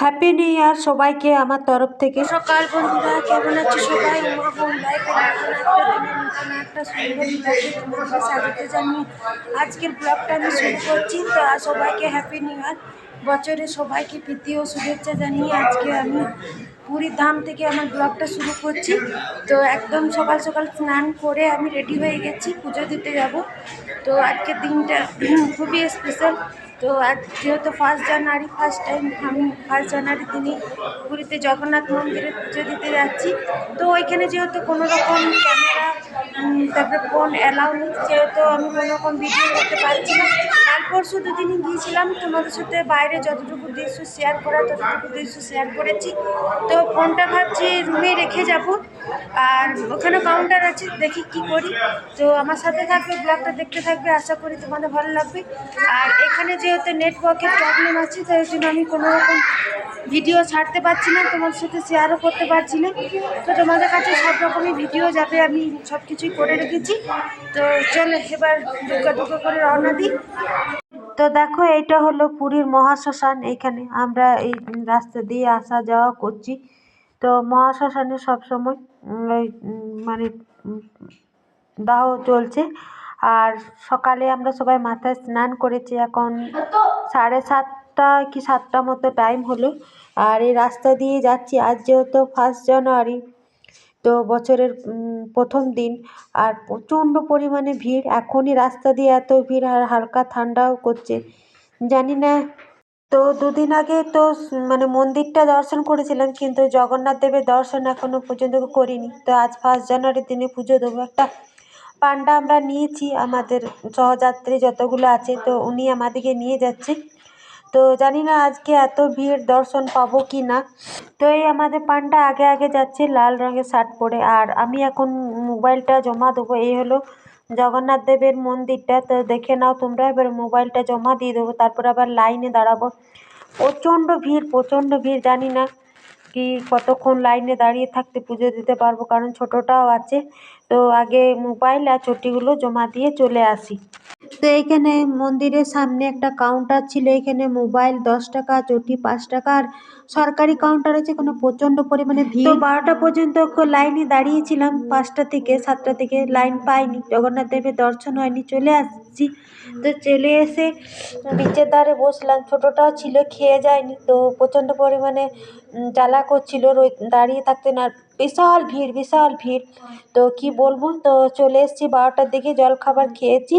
Happy new year সবাইকে আমার তরফ থেকে। সকাল বন্ধুরা, কেমন আছো সবাই? একটা আজকের ব্লগটা আমি শুরু করছি। তো সবাইকে হ্যাপি নিউ ইয়ার বছরে সবাইকে প্রীতি ও শুভেচ্ছা জানিয়ে আজকে আমি পুরীর ধাম থেকে আমার ব্লগটা শুরু করছি। তো একদম সকাল সকাল স্নান করে আমি রেডি হয়ে গেছি, পুজো দিতে যাব। তো আজকের দিনটা খুবই স্পেশাল তো আজ যেহেতু ফার্স্ট জানুয়ারি ফার্স্ট টাইম আমি ফার্স্ট জানুয়ারি দিনই পুরীতে জগন্নাথ মন্দিরে পুজো দিতে যাচ্ছি। তো ওইখানে যেহেতু কোনো রকম ক্যামেরা তারপরে ফোন অ্যালাউ নেই, যেহেতু আমি কোনো রকম ভিডিও করতে পারছি না পরশু দুদিনই গিয়েছিলাম। তোমাদের সাথে বাইরে যতটুকু দৃশ্য শেয়ার করা ততটুকু দৃশ্য শেয়ার করেছি। তো ফোনটা ভাবছি রুমে রেখে যাব। আর ওখানে কাউন্টার আছে, দেখি কি করি। তো আমার সাথে থাকবে ব্লগটা দেখতে থাকবে, আশা করি তোমাদের ভালো লাগবে। আর এখানে যেহেতু নেটওয়ার্কের প্রবলেম আছে, তাই জন্য আমি কোনো রকম ভিডিও ছাড়তে পারছি না, তোমাদের সাথে শেয়ারও করতে পারছি না। তো তোমাদের কাছে সব রকমই ভিডিও যাবে আমি সব কিছুই করে রেখেছি। তো চলো এবার দুর্গা দুর্গা করে রওনা দিই। তো দেখো, এইটা হলো পুরীর মহাশ্মশান। এখানে আমরা এই রাস্তা দিয়ে আসা যাওয়া করছি। তো মহাশ্মশানে সবসময় মানে দাহ চলছে। আর সকালে আমরা সবাই মাথায় স্নান করেছি। এখন সাড়ে সাতটা কি সাতটা মতো টাইম হলো। আর এই রাস্তা দিয়ে যাচ্ছি। আজ যেহেতু ফার্স্ট জানুয়ারি তো বছরের প্রথম দিন। আর প্রচণ্ড পরিমাণে ভিড়। এখনই রাস্তা দিয়ে এত ভিড় আর হালকা ঠান্ডাও করছে। জানি না। তো দুদিন আগে তো মানে মন্দিরটা দর্শন করেছিলাম, কিন্তু জগন্নাথ দেবের দর্শন এখনও পর্যন্ত করিনি। তো আজ ফার্স্ট জানুয়ারির দিনে পুজো দেবো। একটা পান্ডা আমরা নিয়েছি। আমাদের সহযাত্রী যতগুলো আছে, তো উনি আমাদেরকে নিয়ে যাচ্ছে। তো জানি না আজকে এত ভিড় দর্শন পাবো কি না। তো এই আমাদের পান্ডা আগে আগে যাচ্ছে, লাল রঙের শার্ট পরে। আর আমি এখন মোবাইলটা জমা দেবো, এই হলো জগন্নাথ দেবের মন্দিরটা। তো দেখে নাও তোমরা, এবার মোবাইলটা জমা দিয়ে দেবো, তারপর আবার লাইনে দাঁড়াবো। প্রচণ্ড ভিড় প্রচণ্ড ভিড়, জানি না কি কতক্ষণ লাইনে দাঁড়িয়ে থাকতে পুজো দিতে পারব, কারণ ছোটোটাও আছে। তো আগে মোবাইল আর চটিগুলো জমা দিয়ে চলে আসি। তো এইখানে মন্দিরের সামনে একটা কাউন্টার ছিল এখানে মোবাইল দশ টাকা চটি পাঁচ টাকা আর সরকারি কাউন্টার আছে এখানে প্রচণ্ড পরিমাণে ভিড়। তো বারোটা পর্যন্ত লাইনে দাঁড়িয়েছিলাম পাঁচটা থেকে সাতটা থেকে লাইন পাইনি। জগন্নাথ দেবের দর্শন হয়নি চলে আসছি। তো চলে এসে বিচের ধারে বসলাম ছোটোটাও ছিল খেয়ে যায়নি। তো প্রচণ্ড পরিমাণে জ্বালা করছিল দাঁড়িয়ে থাকতে না বিশাল ভিড় বিশাল ভিড়। তো কি বলব? তো চলে এসেছি, বারোটার দিকে জল খাবার খেয়েছি।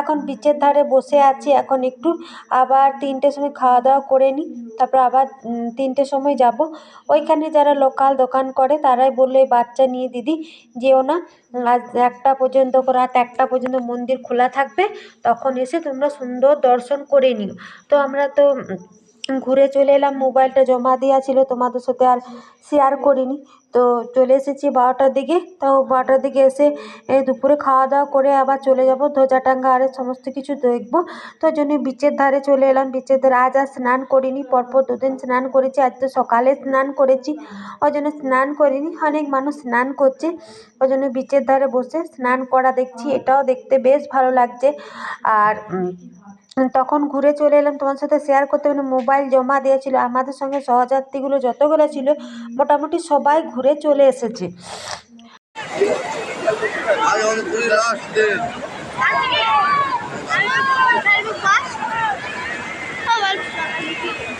এখন বিচের ধারে বসে আছি, এখন একটু আবার তিনটের সময় খাওয়া দাওয়া করে নিই, তারপর আবার তিনটের সময় যাব। ওইখানে যারা লোকাল দোকান করে, তারাই বলল, এই বাচ্চা নিয়ে দিদি, যেও না। আজ একটা পর্যন্ত রাত একটা পর্যন্ত মন্দির খোলা থাকবে। তখন এসে তোমরা সুন্দর দর্শন করে নিও। তো আমরা তো ঘুরে চলে এলাম, মোবাইলটা জমা দেওয়া ছিল, তোমাদের সাথে আর শেয়ার করিনি। তো চলে এসেছি বারোটার দিকে তো বারোটার দিকে এসে দুপুরে খাওয়া দাওয়া করে আবার চলে যাব ধ্বজাটাঙ্গা আরে সমস্ত কিছু দেখব। তো জন্য বিচের ধারে চলে এলাম, বিচের ধারে আজ আর স্নান করিনি, পরপর দুদিন স্নান করেছি, আজ তো সকালে স্নান করেছি, ওই জন্য স্নান করিনি, অনেক মানুষ স্নান করছে, ওই জন্য বিচের ধারে বসে স্নান করা দেখছি, এটাও দেখতে বেশ ভালো লাগছে। আর তখন ঘুরে চলে এলাম তোমার সাথে শেয়ার করতে। মানে মোবাইল জমা দিয়েছিল। আমাদের সঙ্গে সহযাত্রীগুলো যতগুলো ছিল মোটামুটি সবাই ঘুরে চলে এসেছে।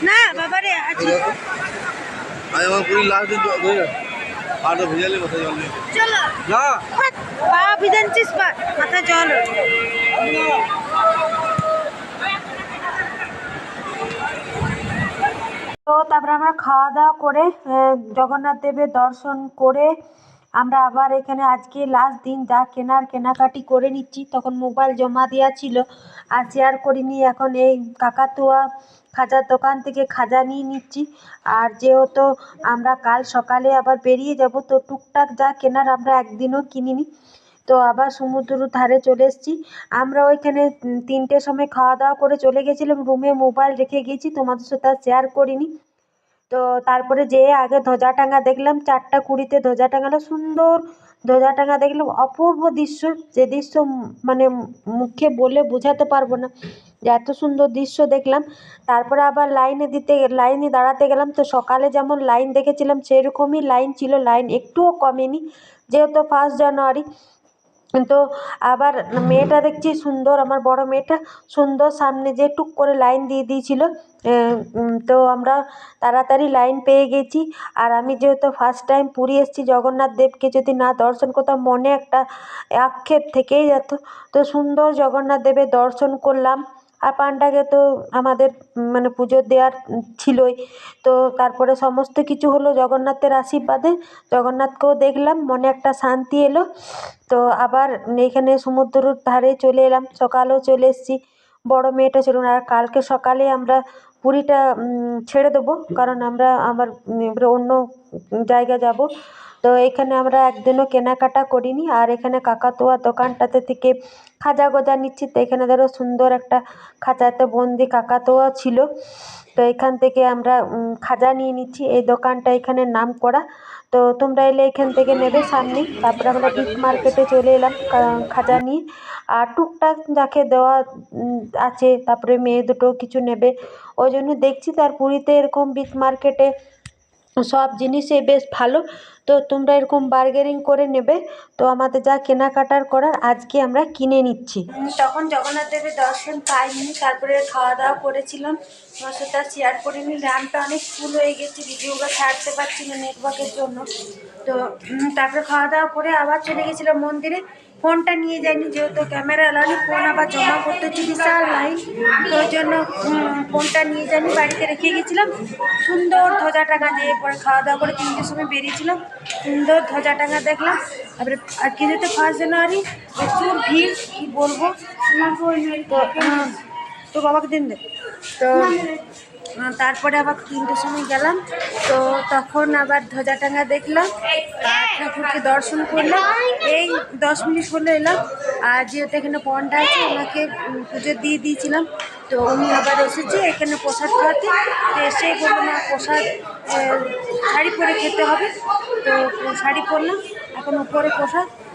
না বাবারে আজ আজ আমার পুরী লাস্ট দিন ধরে আর তো ভেজালে কথা জল নেই চলো। না পা বিধানছিস পা। মাথা জল তো তারপরে আমরা খাওয়া দাওয়া করে জগন্নাথ দেবের দর্শন করে আমরা আবার এখানে আজকে লাস্ট দিন যা কেনার কেনাকাটি করে নিচ্ছি, তখন মোবাইল জমা দেওয়া ছিল। আর শেয়ার করিনি, এখন এই কাকাতুয়া খাজার দোকান থেকে খাজা নিয়ে নিচ্ছি। আর যেহেতু আমরা কাল সকালে আবার বেরিয়ে যাব, তো টুকটাক যা কেনার আমরা একদিনও কিনিনি। তো আবার সমুদ্র ধারে চলে এসেছি। আমরা ওইখানে তিনটের সময় খাওয়া দাওয়া করে চলে গেছিলাম রুমে মোবাইল রেখে গেছি তোমাদের সাথে শেয়ার করিনি। তো তারপরে যেয়ে আগে ধ্বজা টাঙা দেখলাম, চারটা কুড়িতে ধ্বজা টাঙালো, সুন্দর ধ্বজা টাঙা দেখলাম। অপূর্ব দৃশ্য, যে দৃশ্য মানে মুখে বলে বোঝাতে পারব না, যে এত সুন্দর দৃশ্য দেখলাম। তারপরে আবার লাইনে দিতে, লাইনে দাঁড়াতে গেলাম তো সকালে যেমন লাইন দেখেছিলাম, সেরকমই লাইন ছিল, লাইন একটুও কমেনি। যেহেতু ফার্স্ট জানুয়ারি তো আবার মেয়েটা দেখছি সুন্দর, আমার বড় মেয়েটা সুন্দর, সামনে যেয়ে টুক করে লাইন দিয়ে দিয়েছিল তো আমরা তাড়াতাড়ি লাইন পেয়ে গেছি। আর আমি যেহেতু ফার্স্ট টাইম পুরী এসেছি, জগন্নাথ দেবকে যদি না দর্শন করতাম, মনে একটা আক্ষেপ থেকেই যেত। তো সুন্দর জগন্নাথ দেবের দর্শন করলাম। আর পান্ডাকে তো আমাদের মানে পুজো দেওয়ার ছিলই। তো তারপরে সমস্ত কিছু হলো জগন্নাথের আশীর্বাদে। জগন্নাথকেও দেখলাম, মনে একটা শান্তি এলো। তো আবার এইখানে সমুদ্রর ধারে চলে এলাম, সকালেও চলে এসেছি। বড় মেয়েটা ছিল আর কালকে সকালে আমরা পুরীটা ছেড়ে দেবো। কারণ আমরা, আমার অন্য জায়গা যাব। তো এখানে আমরা একদিনও কেনাকাটা করিনি। আর এখানে কাকাতুয়া দোকানটাতে থেকে খাজা গজা নিচ্ছি। তো এখানে ধরো সুন্দর একটা খাঁচাতে বন্দি কাকাতুয়া ছিল। তো এখান থেকে আমরা খাজা নিয়ে নিচ্ছি। এই দোকানটা এখানে নাম করা তো তোমরা এলে এখান থেকে নেবে সামনেই তারপরে আমরা বিগ মার্কেটে চলে এলাম খাজা নিয়ে। আর টুকটাক যাকে দেওয়া আছে, তারপরে মেয়ে দুটো কিছু নেবে। ওই জন্য দেখছি তার পুরীতে এরকম বিগ মার্কেটে সব জিনিসই বেশ ভালো। তো তোমরা এরকম বার্গেনিং করে নেবে। তো আমাদের যা কেনাকাটার করার আজকে আমরা কিনে নিচ্ছি। তখন জগন্নাথ দেবের দর্শন পাইনি, তারপরে খাওয়া দাওয়া করেছিলাম। তোমার সাথে আর শেয়ার করিনি। র্যামটা অনেক ফুল হয়ে গেছে ভিডিওটা ছাড়তে পারছি না নেটওয়ার্কের জন্য। তো তারপরে খাওয়া দাওয়া করে আবার চলে গেছিলাম মন্দিরে। ফোনটা নিয়ে যাইনি যেহেতু ক্যামেরা এলানি ফোন আবার জমা করতে হচ্ছে বিশাল লাইন তো ওই জন্য ফোনটা নিয়ে যাইনি বাড়িতে রেখে গেছিলাম। সুন্দর ধ্বজা টাকা দিয়ে পরে খাওয়া দাওয়া করে তিনটের সময় বেরিয়েছিলাম। সুন্দর ধ্বজা টাকা দেখলাম। তারপরে আজকে তো ফার্স্ট জানুয়ারি প্রচুর ভিড় কী বলব? তো তো বাবাকে দিন দে। তো তারপরে আবার তিনটের সময় গেলাম। তো তখন আবার ধ্বজা টাঙা দেখলাম। ঠাকুরকে দর্শন করলাম। এই দশ মিনিট হলো এলাম আর যেহেতু এখানে পন্ডা আছে, ওনাকে পুজো দিয়ে দিয়েছিলাম। তো উনি আবার এসেছে এখানে প্রসাদ খাওয়াতে। এসে বলল না প্রসাদ শাড়ি পরে খেতে হবে। তো শাড়ি পরলাম। এখন উপরে প্রসাদ।